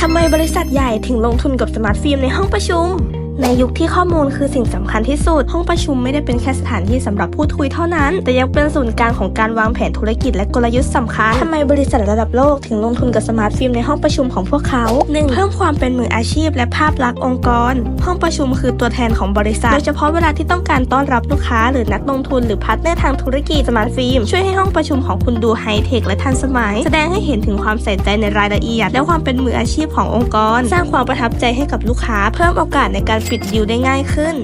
ทำไมบริษัทใหญ่ถึงลงทุนกับสมาร์ทฟิล์มในห้องประชุม ในยุคที่ข้อมูลคือสิ่งสำคัญที่สุด ห้องประชุมไม่ได้เป็นแค่สถานที่สำหรับพูดคุยเท่านั้น แต่ยังเป็นศูนย์กลางของการวางแผนธุรกิจและกลยุทธ์สำคัญทำไมบริษัทระดับโลกถึงลงทุนกับสมาร์ทฟิล์มในห้องประชุมของพวกเขา 1. เพิ่มความเป็นมืออาชีพ และภาพลักษณ์องค์กร ห้องประชุมคือตัวแทนของบริษัท โดยเฉพาะเวลาที่ต้องการต้อนรับลูกค้า หรือนักลงทุนหรือพาร์ทเนอร์ทางธุรกิจสมาร์ทฟิล์มช่วยให้ห้องประชุมของคุณดูไฮเทคและทันสมัย แสดงให้เห็นถึงความใส่ใจในรายละเอียด และความเป็นมืออาชีพขององค์กร สร้างความประทับใจให้กับลูกค้า เพิ่มโอกาสในการปิดดิวได้ง่ายขึ้น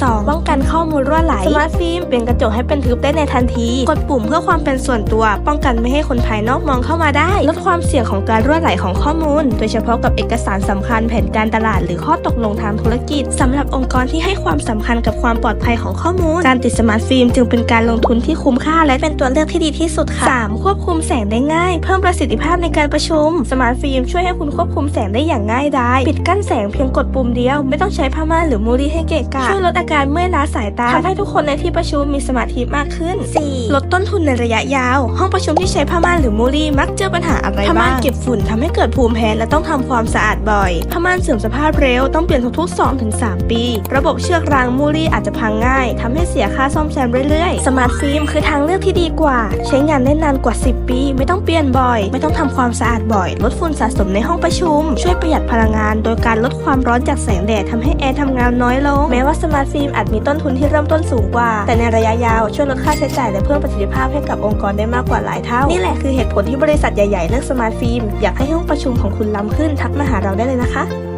2. ป้องกันข้อมูลรั่วไหล สมาร์ทฟิล์มเปลี่ยนกระจกให้เป็นทึบได้ในทันที กดปุ่มเพื่อความเป็นส่วนตัว ป้องกันไม่ให้คนภายนอกมองเข้ามาได้ ลดความเสี่ยงของการรั่วไหลของข้อมูล โดยเฉพาะกับเอกสารสำคัญแผนการตลาดหรือข้อตกลงทางธุรกิจสำหรับองค์กรที่ให้ความสำคัญกับความปลอดภัยของข้อมูล การติดสมาร์ทฟิล์มจึงเป็นการลงทุนที่คุ้มค่าและเป็นตัวเลือกที่ดีที่สุดค่ะ 3. ควบคุมแสงได้ง่าย เพิ่มประสิทธิภาพในการประชุม สมาร์ทฟิล์มช่วยให้คุณควบคุมแสงได้อย่างง่ายดายปิดกั้นแสงเพียงกดปุ่มเดียว ไม่ต้องใช้ผ้าม่านหรือมูลี่ให้เกะกะช่วยลดอาการเมื่อยล้าสายตาทำให้ทุกคนในที่ประชุมมีสมาธิมากขึ้น 4. ลดต้นทุนในระยะยาว ห้องประชุมที่ใช้ผ้าม่านหรือมูลี่มักเจอปัญหาอะไรบ้างผ้าม่านเก็บฝุ่นทำให้เกิดภูมิแพ้และต้องทำความสะอาดบ่อยผ้าม่านเสื่อมสภาพเร็วต้องเปลี่ยนทุกๆ 2-3 ปี ระบบเชือกรางมูลี่อาจจะพังง่ายทำให้เสียค่าซ่อมแซมเรื่อยๆ สมาร์ทฟิล์มคือทางเลือกที่ดีกว่า ใช้งานได้นานกว่า 10 ปี ไม่ต้องเปลี่ยนบ่อย ไม่ต้องทำความสะอาดบ่อย ลดฝุ่นสะสมในห้องประชุม ช่วยประหยัดพลังงาน โดยการลดความร้อนจากแสงแดดทำให้แอร์ทำงานน้อยลง แม้ว่าสมาร์ทฟิล์มอาจมีต้นทุนที่เริ่มต้นสูงกว่า แต่ในระยะยาวช่วยลดค่าใช้จ่ายและเพิ่มประสิทธิภาพให้กับองค์กรได้มากกว่าหลายเท่า นี่แหละคือเหตุผลที่บริษัทใหญ่ๆเลือกสมาร์ทฟิล์มอยากให้ห้องประชุมของคุณล้ำขึ้นทักมาหาเราได้เลยนะคะ